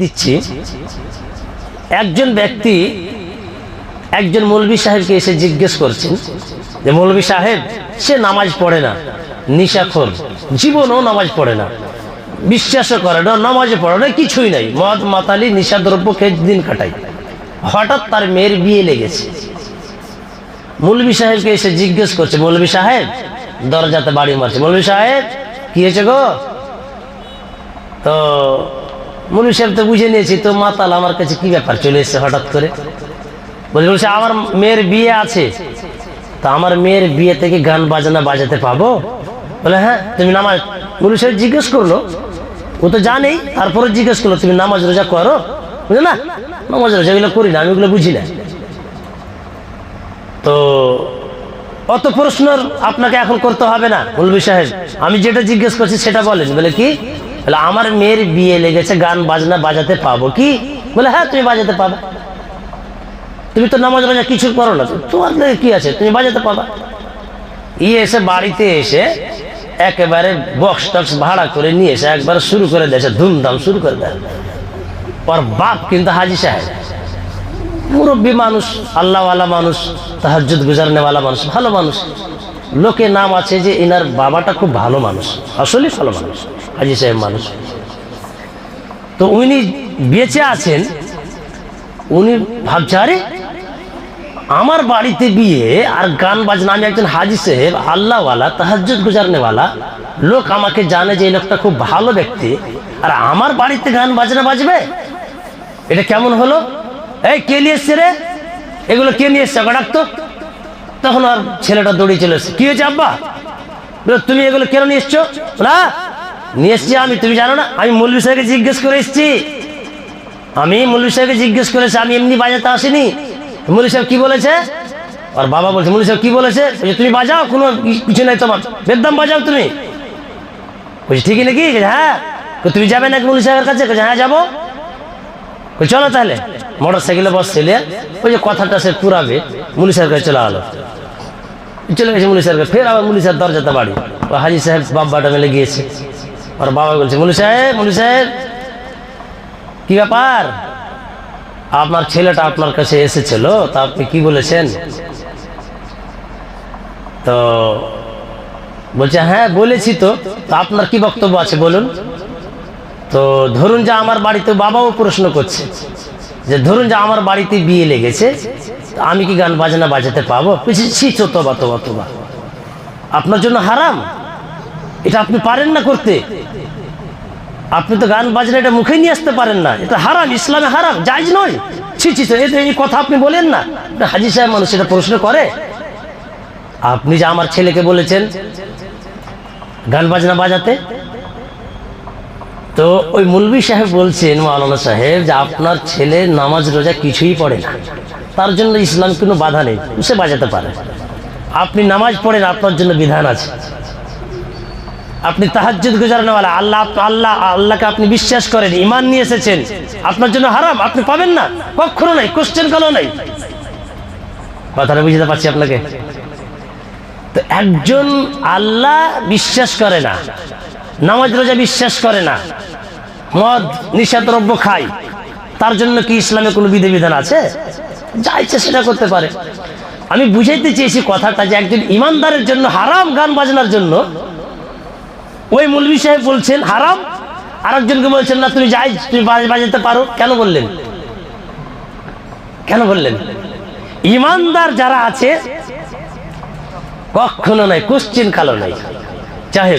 দিচ্ছি। একজন ব্যক্তি একজন মৌলবী সাহেবকে এসে জিজ্ঞেস করছেন যে মৌলবী সাহেব, সে নামাজ পড়ে না, নিশাখোর। জীবনও নামাজ পড়ে না। বিশ্বাসও করে না, নামাজে পড়ে না, কিছুই নাই। মদ, মাতালি, নিশাদ্রব্য খেয়ে দিন কাটাই হঠাৎ তার মেয়ের বিয়ে লেগেছে। মৌলবী সাহেবকে এসে জিজ্ঞেস করছে মৌলবী সাহেব, দরজাতে বাড়ি মারছে। মৌলবী সাহেব, কি হয়েছে গো? তো সাহেব তো বুঝে নিয়েছি, তো মাতাল আমার কাছে কি ব্যাপার চলে এসছে হঠাৎ করে? বলছে বলছে, আমার মেয়ের বিয়ে আছে, তা আমার মেয়ের বিয়ে থেকে গান বাজনা বাজাতে পাবো? বলে হ্যাঁ তুমি নামাজ সাহেব জিজ্ঞেস করল, ও তো জানেই, তারপরে জিজ্ঞেস করল, তুমি নামাজ রোজা করো? বুঝলে না, নামাজ রোজা এগুলো করি না, আমি ওগুলো বুঝি না। তো অত প্রশ্ন আপনাকে এখন করতে হবে না মৌলবী সাহেব। আমি যেটা জিজ্ঞেস করছি সেটা বলেন, বলে কি? বলে আমার মেয়ের বিয়ে লেগেছে, গান বাজনা বাজাতে পাবো কি? বলে হ্যাঁ তুমি বাজাতে পাবা। তুমি তো নামাজ বাজা কিছু করো না, তোমার কি আছে? তুমি বাজাতে পাবা। ইয়ে এসে বাড়িতে এসে একেবারে বক্স টক্স ভাড়া করে নিয়ে এসে একবার শুরু করে দিয়েছে ধুমধাম শুরু করে দেয়। ওর বাপ কিন্তু হাজি সাহেব। মুরব্বী মানুষ, আল্লাহওয়ালা মানুষ তাহাজুদ গুজারনেওয়ালা মানুষ, ভালো মানুষ। লোকে নাম আছে যে এনার বাবাটা খুব ভালো মানুষ আসলে ভালো মানুষ, হাজি সাহেব মানুষ। তো উনি বেঁচে আছেন, উনি ভাবছে, আরে, আমার বাড়িতে বিয়ে আর গান বাজনা, আমি একজন হাজি সাহেব, আল্লাহওয়ালা তাহাজুদ গুজারনেওয়ালা, লোক আমাকে জানে যে এই লোকটা খুব ভালো ব্যক্তি, আর আমার বাড়িতে গান বাজনা বাজবে? এটা কেমন হলো? এই, কে নিয়ে এসছে রে? এগুলো কে নিয়ে এসছে? ওকে ডাকতো তখন আর ছেলেটা দৌড়িয়ে চলে এসছে। কি হয়েছে আব্বা? তুমি এগুলো কেন নিয়ে এসছো? না নিয়ে এসছি আমি, তুমি জানো না, আমি মৌলবী সাহেবকে জিজ্ঞেস করে এসছি। আমি মৌলবী সাহেবকে জিজ্ঞেস করেছি, আমি এমনি বাজাতে আসিনি। মৌলবী সাহেব কি বলেছে? আর বাবা বলছে মৌলবী সাহেব কি বলেছে? তুমি বাজাও, কোনো কিছু নাই তোমার। বেদম বাজাও তুমি। বলছি, ঠিকই নাকি? হ্যাঁ। তুমি যাবে নাকি মৌলবী সাহেবের কাছে? হ্যাঁ যাব। চলো তাহলে। মোটর সাইকেলে বসছিলে ওই যে কথাটা সে পুরাবে মুলি সাহেব কাছে চলে আলো। চলে গেছে মুলি সাহেব ফের আবার মুলি সাহেব দরজাতে বাড়ি। ও হাজি সাহেব বাব্বাটা মেলে গিয়েছে। আর বাবা বলছে, মুলি সাহেব মুলি সাহেব, কি ব্যাপার? আপনার ছেলেটা আপনার কাছে এসেছিল, তা আপনি কি বলেছেন? তো বলছে হ্যাঁ বলেছি তো, তা আপনার কি বক্তব্য আছে বলুন? তো ধরুন যে আমার বাড়িতে বাবাও প্রশ্ন করছে, যে ধরুন যে আমার বাড়িতে বিয়ে লেগেছে আমি কি গান বাজনা বাজাতে পাবো? ছি তোবা তোবা তোবা আপনার জন্য হারাম। এটা আপনি পারেন না করতে। আপনি তো গান বাজনা এটা মুখে নিয়ে আসতে পারেন না। এটা হারাম, ইসলামে হারাম, জায়জ নয়। ছি ছি এই কথা আপনি বলেন না। হাজি সাহেব মানুষ এটা প্রশ্ন করে। আপনি যে আমার ছেলেকে বলেছেন গান বাজনা বাজাতে, তো ওই মুলবি সাহেব বলছেন, মাওলানা সাহেব, যে আপনার ছেলে নামাজ রোজা কিছুই পড়ে না। তার জন্য ইসলাম কোনো বাধা নেই, সে বাজাতে পারে। আপনি নামাজ পড়েন, আপনার জন্য বিধান আছে। আপনি তাহাজ্জুদ গুজারনেওয়ালা আল্লাহ আল্লাহ আল্লাহকে আপনি বিশ্বাস করেন ইমান নিয়ে এসেছেন, আপনার জন্য হারাম, আপনি পাবেন না। কখনো নাই কোশ্চেন কালো নাই। কথাটা বুঝতে পারছি আপনাকে? তো একজন আল্লাহ বিশ্বাস করে না, নামাজ রোজা বিশ্বাস করে না, মদ নিষাদ্রব্য খায়, তার জন্য কি ইসলামে কোনো বিধিবিধান আছে? যা ইচ্ছে সেটা করতে পারে। আমি বুঝাইতে চেয়েছি কথাটা যে একজন ইমানদারের জন্য, হারাম গান বাজনার জন্য, ওই মৌলবী সাহেব বলছেন, হারাম? আর একজনকে বলছেন, না, তুমি যাই তুমি বাজাতে পারো। কেন বললেন? কেন বললেন? ইমানদার যারা আছে, কখনো নাই, কোশ্চিন কালো নাই। যাই